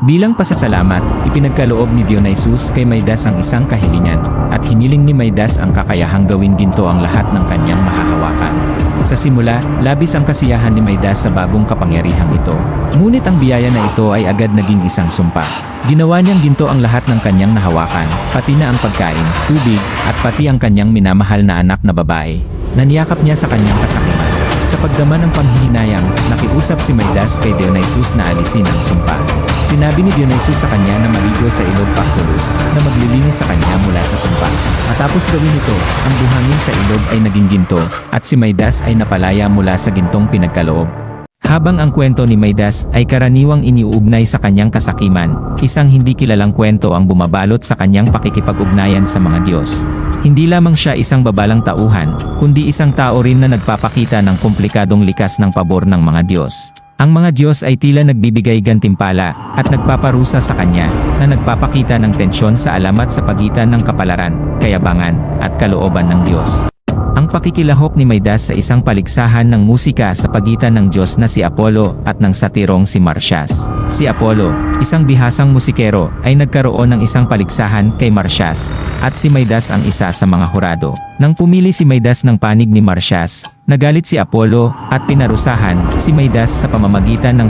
Bilang pasasalamat, ipinagkaloob ni Dionysus kay Midas ang isang kahilingan, at hiniling ni Midas ang kakayahang gawin ginto ang lahat ng kanyang mahahawakan. Sa simula, labis ang kasiyahan ni Midas sa bagong kapangyarihang ito. Ngunit ang biyaya na ito ay agad naging isang sumpa. Ginawa niyang ginto ang lahat ng kanyang nahawakan, pati na ang pagkain, tubig, at pati ang kanyang minamahal na anak na babae. Naniyakap niya sa kanyang kasakiman. Pagdama ng panghihinayang, nakiusap si Midas kay Dionysus na alisin ang sumpa. Sinabi ni Dionysus sa kanya na maligo sa ilog Pactolus, na maglilinis sa kanya mula sa sumpa. Matapos gawin ito, ang buhangin sa ilog ay naging ginto, at si Midas ay napalaya mula sa gintong pinagkaloob. Habang ang kwento ni Midas ay karaniwang iniuugnay sa kanyang kasakiman, isang hindi kilalang kwento ang bumabalot sa kanyang pakikipag-ugnayan sa mga Diyos. Hindi lamang siya isang babalang tauhan, kundi isang tao rin na nagpapakita ng komplikadong likas ng pabor ng mga Diyos. Ang mga Diyos ay tila nagbibigay gantimpala at nagpaparusa sa kanya na nagpapakita ng tensyon sa alamat sa pagitan ng kapalaran, kayabangan, at kalooban ng Diyos. Ang pakikilahok ni Midas sa isang paligsahan ng musika sa pagitan ng Diyos na si Apollo at ng satirong si Marsyas. Si Apollo, isang bihasang musikero, ay nagkaroon ng isang paligsahan kay Marsyas, at si Midas ang isa sa mga hurado. Nang pumili si Midas ng panig ni Marsyas, nagalit si Apollo at pinarusahan si Midas sa pamamagitan ng